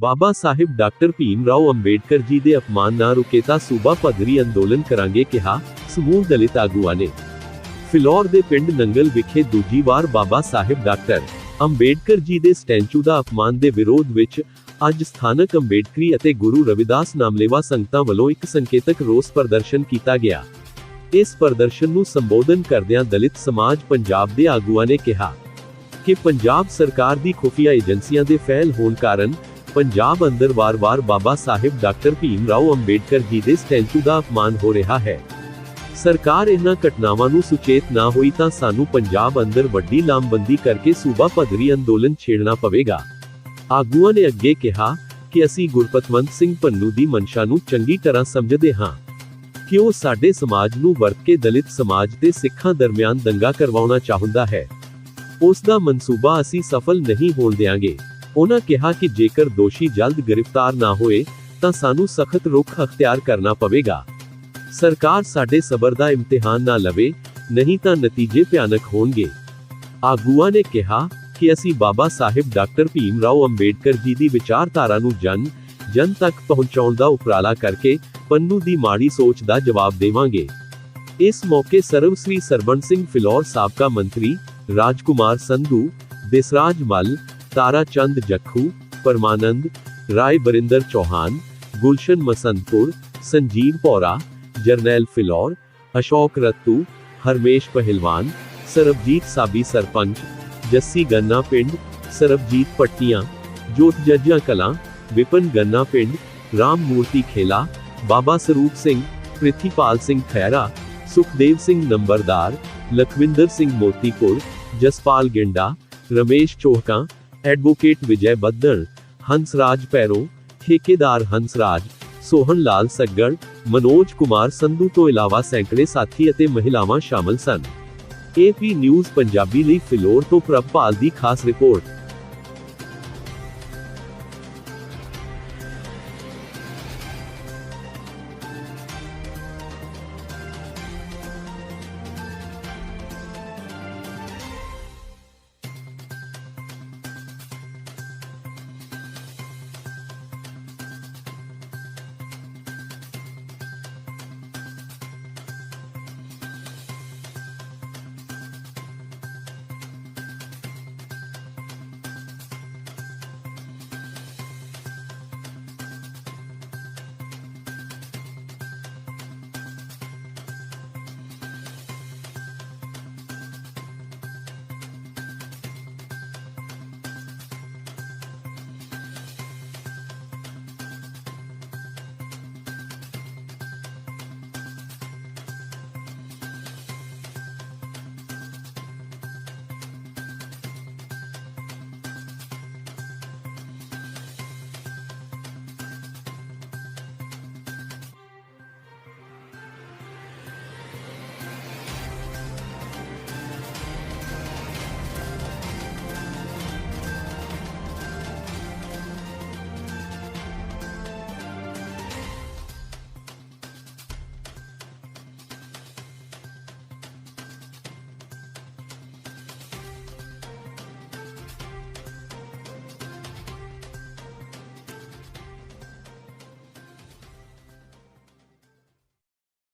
ਬਾਬਾ ਸਾਹਿਬ doctor Bhim Rao Ambedkar ji ਦੇ ਅਪਮਾਨ ਨਾ ਰੁਕੇ ਤਾਂ ਸੂਬਾ ਪੱਧਰੀ ਅੰਦੋਲਨ ਕਰਾਂਗੇ ਕਿਹਾ, ਸਮੂਹ ਦਲਿਤ ਆਗੂਆਂ ਨੇ। ਫਿਲੌਰ ਦੇ ਪਿੰਡ ਨੰਗਲ ਵਿਖੇ ਦੂਜੀ ਵਾਰ ਬਾਬਾ ਸਾਹਿਬ ਡਾਕਟਰ ਅੰਬੇਡਕਰ ਜੀ ਦੇ ਸਟੈਚੂ ਦਾ ਅਪਮਾਨ ਦੇ ਵਿਰੋਧ ਵਿੱਚ ਅੱਜ ਸਥਾਨਕ ਅੰਬੇਡਕਰੀ ਅਤੇ ਗੁਰੂ ਰਵਿਦਾਸ ਨਾਮਲੇਵਾ ਸੰਗਤਾਂ ਵੱਲੋਂ ਇੱਕ ਸੰਕੇਤਕ ਰੋਸ ਪ੍ਰਦਰਸ਼ਨ ਕੀਤਾ ਗਿਆ। ਇਸ ਪ੍ਰਦਰਸ਼ਨ ਨੂੰ ਸੰਬੋਧਨ ਕਰਦਿਆਂ ਦਲਿਤ ਸਮਾਜ ਪੰਜਾਬ ਦੇ ਆਗੂਆਂ ਨੇ ਕਿਹਾ ਕਿ ਪੰਜਾਬ ਸਰਕਾਰ ਦੀ ਖੁਫੀਆ ਏਜੰਸੀਆਂ ਦੇ ਫੈਲ ਹੋਣ ਕਾਰਨ ਪੰਜਾਬ ਅੰਦਰ ਵਾਰ-ਵਾਰ ਬਾਬਾ ਸਾਹਿਬ ਡਾਕਟਰ ਭੀਮ ਰਾਓ ਅੰਬੇਡਕਰ ਜੀ ਦੇ ਸਟੈਚੂ ਦਾ ਅਪਮਾਨ ਹੋ ਰਿਹਾ ਹੈ ਸਰਕਾਰ ਇਹਨਾਂ ਘਟਨਾਵਾਂ ਨੂੰ ਸੁਚੇਤ ਨਾ ਹੋਈ ਤਾਂ ਸਾਨੂੰ ਪੰਜਾਬ ਅੰਦਰ ਵੱਡੀ ਲਾਮਬੰਦੀ ਕਰਕੇ ਸੂਬਾ ਪੱਧਰੀ ਅੰਦੋਲਨ ਛੇੜਨਾ ਪਵੇਗਾ ਆਗੂਆਂ ਨੇ ਅੱਗੇ ਕਿਹਾ ਕਿ ਅਸੀਂ ਗੁਰਪਤਵੰਤ ਸਿੰਘ ਪੰਨੂ ਦੀ ਮਨਸ਼ਾ ਨੂੰ ਚੰਗੀ ਤਰ੍ਹਾਂ ਸਮਝਦੇ ਹਾਂ ਕਿ ਉਹ ਸਾਡੇ ਸਮਾਜ ਨੂੰ ਵਰਤ ਕੇ ਦਲਿਤ ਸਮਾਜ ਤੇ ਸਿੱਖਾਂ ਦਰਮਿਆਨ ਦੰਗਾ ਕਰਵਾਉਣਾ ਚਾਹੁੰਦਾ ਹੈ ਉਸ ਦਾ ਮਨਸੂਬਾ ਅਸੀਂ ਸਫਲ ਨਹੀਂ ਹੋਣ ਦੇਵਾਂਗੇ ਉਹਨਾਂ ਕਿਹਾ ਕਿ ਜੇਕਰ ਦੋਸ਼ੀ ਜਲਦ ਗ੍ਰਿਫਤਾਰ ਨਾ ਹੋਏ, ਤਾਂ ਸਾਨੂੰ ਸਖਤ ਰੁਖ ਅਖਤਿਆਰ ਕਰਨਾ ਪਵੇਗਾ। ਸਰਕਾਰ ਸਾਡੇ ਸਬਰ ਦਾ ਇਮਤਿਹਾਨ ਨਾ ਲਵੇ, ਨਹੀਂ ਤਾਂ ਨਤੀਜੇ ਭਿਆਨਕ ਹੋਣਗੇ। ਆਗੂਆਂ ਨੇ ਕਿਹਾ ਕਿ ਅਸੀਂ ਬਾਬਾ ਸਾਹਿਬ ਡਾਕਟਰ ਭੀਮ ਰਾਓ ਅੰਬੇਡਕਰ ਜੀ ਦੀ ਵਿਚਾਰਧਾਰਾ ਨੂੰ ਜਨ ਜਨ ਤੱਕ ਪਹੁੰਚਾਉਣ ਦਾ ਉਪਰਾਲਾ ਕਰਕੇ ਪੰਨੂ ਦੀ ਮਾੜੀ ਸੋਚ ਦਾ ਜਵਾਬ ਦੇਵਾਂਗੇ। ਇਸ ਮੌਕੇ ਸਰਵਸ੍ਰੀ ਸਰਬਣ ਸਿੰਘ ਫਿਲੌਰ ਸਾਬਕਾ ਮੰਤਰੀ ਰਾਜਕੁਮਾਰ ਸੰਧੂ ਦੇਸਰਾਜ ਮਲ तारा चंद जखू परमानंद, राय बरिंदर चौहान, गुलशन मसंतपुर, संजीव पौरा, जर्नैल फिलौर, अशोक रत्तू, हरमेश पहलवान, सरबजीत साबी सरपंच, जस्सी गन्ना पिंड, सरबजीत पट्टिया जोत जजा कला, विपिन गन्ना पिंड, राम मूर्ति खेला, बाबा स्वरूप सिंह पृथ्वीपाल सिंह खैरा, सुखदेव सिंह नंबरदार, लखविंदर सिंह मोतीपुर, जसपाल गिंडा, रमेश चोहका ਐਡਵੋਕੇਟ ਵਿਜੈ ਬੱਦਲ, ਹੰਸਰਾਜ ਪੈਰੋ ਠੇਕੇਦਾਰ ਹੰਸਰਾਜ ਸੋਹਣ ਲਾਲ ਸੱਗੜ, ਮਨੋਜ ਕੁਮਾਰ ਸੰਧੂ ਤੋਂ ਇਲਾਵਾ ਸੈਂਕੜੇ ਸਾਥੀ ਅਤੇ ਮਹਿਲਾਵਾਂ ਸ਼ਾਮਲ ਸਨ। ਏਪੀ ਨਿਊਜ਼ ਪੰਜਾਬੀ ਲਈ ਫਿਲੌਰ ਤੋਂ ਪ੍ਰਭਪਾਲ ਦੀ ਖਾਸ ਰਿਪੋਰਟ।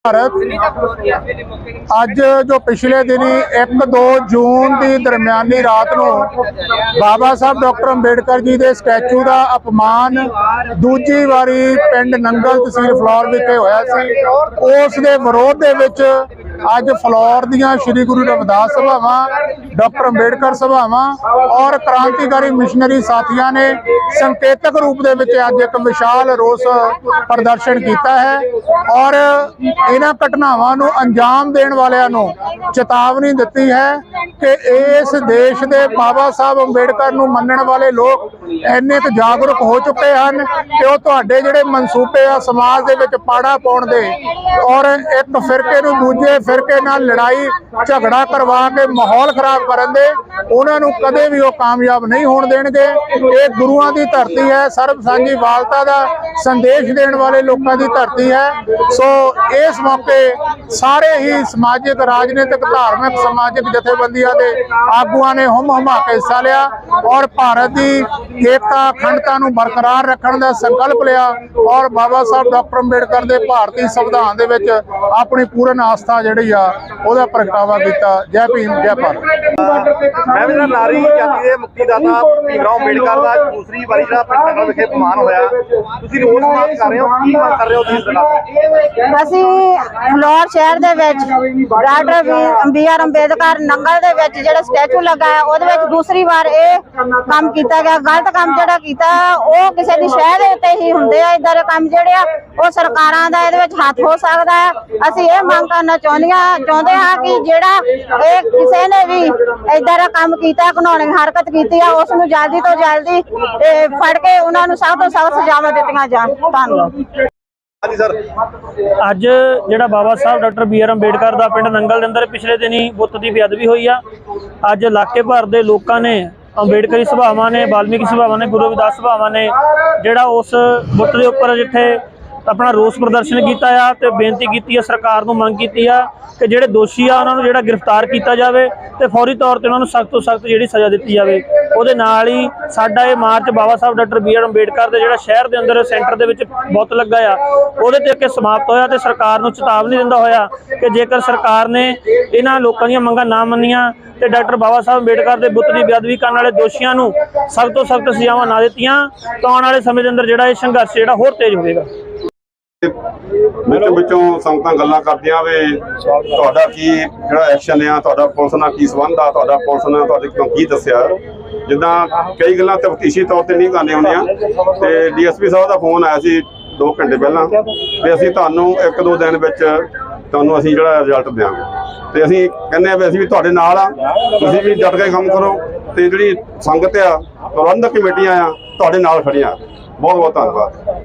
ਭਾਰਤ। ਅੱਜ ਜੋ ਪਿਛਲੇ ਦਿਨੀ 1-2 ਜੂਨ ਦੀ ਦਰਮਿਆਨੀ ਰਾਤ ਨੂੰ ਬਾਬਾ ਸਾਹਿਬ ਡਾਕਟਰ ਅੰਬੇਡਕਰ ਜੀ ਦੇ ਸਟੈਚੂ ਦਾ ਅਪਮਾਨ ਦੂਜੀ ਵਾਰੀ ਪਿੰਡ ਨੰਗਲ ਤਹਿਸੀਲ ਫਲੌਰ ਵਿਖੇ ਹੋਇਆ ਸੀ। ਉਸ ਦੇ ਵਿਰੋਧ ਦੇ ਵਿੱਚ ਅੱਜ ਫਲੌਰ ਦੀਆਂ ਸ੍ਰੀ ਗੁਰੂ ਰਵਿਦਾਸ ਸਭਾਵਾਂ, ਡਾਕਟਰ ਅੰਬੇਡਕਰ ਸਭਾਵਾਂ ਔਰ ਕ੍ਰਾਂਤੀਕਾਰੀ ਮਿਸ਼ਨਰੀ ਸਾਥੀਆਂ ਨੇ ਸੰਕੇਤਕ ਰੂਪ ਦੇ ਵਿੱਚ ਅੱਜ ਇੱਕ ਵਿਸ਼ਾਲ ਰੋਸ ਪ੍ਰਦਰਸ਼ਨ ਕੀਤਾ ਹੈ ਔਰ ਇਹਨਾਂ ਘਟਨਾਵਾਂ ਨੂੰ ਅੰਜਾਮ ਦੇਣ ਵਾਲਿਆਂ ਨੂੰ ਚੇਤਾਵਨੀ ਦਿੱਤੀ ਹੈ ਕਿ ਇਸ ਦੇਸ਼ ਦੇ ਬਾਬਾ ਸਾਹਿਬ ਅੰਬੇਡਕਰ ਨੂੰ ਮੰਨਣ ਵਾਲੇ ਲੋਕ ਇੰਨੇ ਕੁ ਜਾਗਰੂਕ ਹੋ ਚੁੱਕੇ ਹਨ ਕਿ ਉਹ ਤੁਹਾਡੇ ਜਿਹੜੇ ਮਨਸੂਬੇ ਆ ਸਮਾਜ ਦੇ ਵਿੱਚ ਪਾੜਾ ਪਾਉਣ ਦੇ ਔਰ ਇੱਕ ਫਿਰਕੇ ਨੂੰ ਦੂਜੇ ਫਿਰਕੇ ਨਾਲ ਲੜਾਈ, ਝਗੜਾ ਕਰਵਾ ਕੇ ਮਾਹੌਲ ਖਰਾਬ ਕਰਨ ਦੇ, ਉਹਨਾਂ ਨੂੰ ਕਦੇ ਵੀ ਉਹ ਕਾਮਯਾਬ ਨਹੀਂ ਹੋਣ ਦੇਣਗੇ। ਇਹ ਗੁਰੂਆਂ ਦੀ ਧਰਤੀ ਹੈ, ਸਰਬ ਸਾਂਝੀ ਵਾਲਤਾ ਦਾ ਸੰਦੇਸ਼ ਦੇਣ ਵਾਲੇ ਲੋਕਾਂ ਦੀ ਧਰਤੀ ਹੈ। ਸੋ ਇਸ ਮੌਕੇ ਸਾਰੇ ਹੀ ਸਮਾਜਿਕ, ਰਾਜਨੀਤਿਕ, ਧਾਰਮਿਕ, ਸਮਾਜਿਕ ਜਥੇਬੰਦੀਆਂ ਦੇ ਆਗੂਆਂ ਨੇ ਹੁਮ ਹੁਮਾ ਕੇ ਹਿੱਸਾ ਲਿਆ ਔਰ ਭਾਰਤ ਦੀ ਏਕਤਾ, ਅਖੰਡਤਾ ਨੂੰ ਬਰਕਰਾਰ ਰੱਖਣ ਦਾ ਸੰਕਲਪ ਲਿਆ ਔਰ ਬਾਬਾ ਸਾਹਿਬ ਡਾਕਟਰ ਅੰਬੇਡਕਰ ਦੇ ਭਾਰਤੀ ਸੰਵਿਧਾਨ ਦੇ ਵਿੱਚ ਆਪਣੀ ਪੂਰਨ ਆਸਥਾ ਜਿਹੜੀ ਆ ਉਹਦਾ ਪ੍ਰਗਟਾਵਾ ਕੀਤਾ। ਜੈ ਭੀਮ ਜੈ ਭਾਰਤ। ਮੈਂ ਵੀ ਨਾ ਨਾਰੀ ਜਾਤੀ ਦੇ ਮੁਕਤੀਦਾਤਾ ਭੀਮਰਾਓ ਅੰਬੇਡਕਰ ਦਾ ਦੂਸਰੀ ਵਾਰੀ ਜਿਹੜਾ ਪਿੰਡ ਵਿਖੇ ਅਪਮਾਨ ਹੋਇਆ। ਤੁਸੀਂ ਰੋਸ ਮਾਰਚ ਕਰ ਰਹੇ ਹੋ ਕੀ ਮੰਗ ਕਰ ਰਹੇ ਹੋ ਤੁਸੀਂ ਸਰਕਾਰ ਅਸੀਂ ਫਲੋਰ ਸ਼ਹਿਰ ਦੇ ਵਿੱਚ doctor B R Ambedkar Nangal ਦੇ ਵਿੱਚ ਜਿਹੜਾ ਸਟੈਚੂ ਲੱਗਾ ਹੈ ਉਹਦੇ ਵਿੱਚ ਦੂਸਰੀ ਵਾਰ ਇਹ ਕੰਮ ਕੀਤਾ ਗਿਆ। ਗਲਤ ਕੰਮ ਜਿਹੜਾ ਕੀਤਾ ਉਹ ਕਿਸੇ ਦੀ ਸ਼ਹਿਰ ਦੇ ਉੱਤੇ ਹੀ ਹੁੰਦੇ ਆ। ਇਦਾਂ ਦੇ ਕੰਮ ਜਿਹੜੇ ਆ ਉਹ ਸਰਕਾਰਾਂ ਦਾ ਇਹਦੇ ਵਿੱਚ ਹੱਥ ਹੋ ਸਕਦਾ ਹੈ। ਅਸੀਂ ਇਹ ਮੰਗ ਕਰਨਾ ਚਾਹੁੰਦੀਆਂ ਚਾਹੁੰਦੇ ਹਾਂ ਕਿ ਜਿਹੜਾ ਇਹ ਕਿਸੇ ਨੇ ਵੀ ਇਦਾਂ ਦਾ ਕੰਮ ਕੀਤਾ ਘਿਨਾਉਣੀ ਹਰਕਤ ਕੀਤੀ ਆ ਉਸ ਨੂੰ ਜਲਦੀ ਤੋਂ ਜਲਦੀ ਇਹ ਫੜ ਕੇ ਉਹਨਾਂ ਨੂੰ ਸਖਤ ਤੋਂ ਸਖਤ ਸਜ਼ਾਵਾਂ ਦਿੱਤੀਆਂ ਜਾਣ। ਧੰਨਵਾਦ। ਹਾਂਜੀ ਸਰ। ਅੱਜ ਜਿਹੜਾ Baba Sahib doctor B R Ambedkar ਦਾ ਪਿੰਡ ਨੰਗਲ ਦੇ ਅੰਦਰ ਪਿਛਲੇ ਦਿਨੀ ਬੁੱਤ ਦੀ ਬੇਅਦਬੀ ਹੋਈ ਆ। ਅੱਜ ਇਲਾਕੇ ਭਰ ਦੇ ਲੋਕਾਂ ਨੇ ਅੰਬੇਡਕਰੀ ਸਭਾਵਾਂ ਨੇ ਬਾਲਮੀਕੀ ਸਭਾਵਾਂ ਨੇ ਗੁਰੂ ਰਵਿਦਾਸ ਸਭਾਵਾਂ ਨੇ ਜਿਹੜਾ ਉਸ ਬੁੱਤ ਦੇ ਉੱਪਰ ਜਿੱਥੇ ਆਪਣਾ ਰੋਸ ਪ੍ਰਦਰਸ਼ਨ ਕੀਤਾ ਆ ਤੇ ਬੇਨਤੀ ਕੀਤੀ ਆ, ਸਰਕਾਰ ਨੂੰ ਮੰਗ ਕੀਤੀ ਆ ਕਿ ਜਿਹੜੇ ਦੋਸ਼ੀ ਆ, ਉਹਨਾਂ ਨੂੰ ਜਿਹੜਾ ਗ੍ਰਿਫਤਾਰ ਕੀਤਾ ਜਾਵੇ ਤੇ ਫੌਰੀ ਤੌਰ ਤੇ ਉਹਨਾਂ ਨੂੰ ਸਖਤ ਤੋਂ ਸਖਤ ਜਿਹੜੀ ਸਜ਼ਾ ਦਿੱਤੀ ਜਾਵੇ। ਉਹਦੇ ਨਾਲ ਹੀ ਸਾਡਾ ਇਹ march Baba Sahib doctor B R Ambedkar ਦੇ ਜਿਹੜਾ ਸ਼ਹਿਰ ਦੇ ਅੰਦਰ ਸੈਂਟਰ ਦੇ ਵਿੱਚ ਬੁੱਤ ਲੱਗਾ ਆ, ਉਹਦੇ ਤੇ ਅੱਗੇ ਸਮਾਪਤ ਹੋਇਆ ਤੇ ਸਰਕਾਰ ਨੂੰ ਚੇਤਾਵਨੀ ਦਿੰਦਾ ਹੋਇਆ ਕਿ ਜੇਕਰ ਸਰਕਾਰ ਨੇ ਇਹਨਾਂ ਲੋਕਾਂ ਦੀਆਂ ਮੰਗਾਂ ਨਾ ਮੰਨੀਆਂ ਤੇ ਡਾਕਟਰ ਬਾਬਾ ਸਾਹਿਬ ਅੰਬੇਡਕਰ ਦੇ ਬੁੱਤ ਦੀ ਬੇਅਦਬੀ ਕਰਨ ਵਾਲੇ ਦੋਸ਼ੀਆਂ ਨੂੰ ਸਖਤ ਤੋਂ ਸਖਤ ਸਜ਼ਾਵਾਂ ਨਾ ਦਿੱਤੀਆਂ, ਤਾਂ ਆਉਣ ਵਾਲੇ ਸਮੇਂ ਦੇ ਅੰਦਰ ਜਿਹੜਾ ਇਹ ਸੰਘਰਸ਼ ਜਿਹੜਾ ਹੋਰ ਤੇਜ਼ ਹੋਵੇਗਾ। ਵਿੱਚੋਂ ਵਿੱਚੋਂ ਸੰਗਤਾਂ ਗੱਲਾਂ ਕਰਦੀਆਂ ਵੀ, ਤੁਹਾਡਾ ਕੀ ਜਿਹੜਾ ਐਕਸ਼ਨ ਆ, ਤੁਹਾਡਾ ਪੁਲਿਸ ਨਾਲ ਕੀ ਸੰਬੰਧ ਆ, ਤੁਹਾਡਾ ਪੁਲਿਸ ਨਾਲ ਤੁਹਾਡੇ ਕੋਲ ਕੀ ਦੱਸਿਆ? ਜਿੱਦਾਂ ਕਈ ਗੱਲਾਂ ਤਫਤੀਸ਼ੀ ਤੌਰ ਤੇ ਨਹੀਂ ਕਰਨੀਆਂ ਹੁੰਦੀਆਂ ਤੇ ਡੀਐਸਪੀ ਸਾਹਿਬ ਦਾ ਫੋਨ ਆਇਆ ਸੀ 2 ਘੰਟੇ ਪਹਿਲਾਂ ਵੀ ਅਸੀਂ ਤੁਹਾਨੂੰ ਇੱਕ ਦੋ ਦਿਨ ਵਿੱਚ ਤੁਹਾਨੂੰ ਅਸੀਂ ਜਿਹੜਾ ਰਿਜ਼ਲਟ ਦਿਆਂਗੇ। ਤੇ ਅਸੀਂ ਕਹਿੰਦੇ ਆ ਵੀ ਅਸੀਂ ਵੀ ਤੁਹਾਡੇ ਨਾਲ ਆ, ਤੁਸੀਂ ਵੀ ਡਟ ਕੇ ਕੰਮ ਕਰੋ ਤੇ ਜਿਹੜੀ ਸੰਗਤ ਆ, ਪ੍ਰਬੰਧਕ ਕਮੇਟੀਆਂ ਆ, ਤੁਹਾਡੇ ਨਾਲ ਖੜੀਆਂ। ਬਹੁਤ ਬਹੁਤ ਧੰਨਵਾਦ।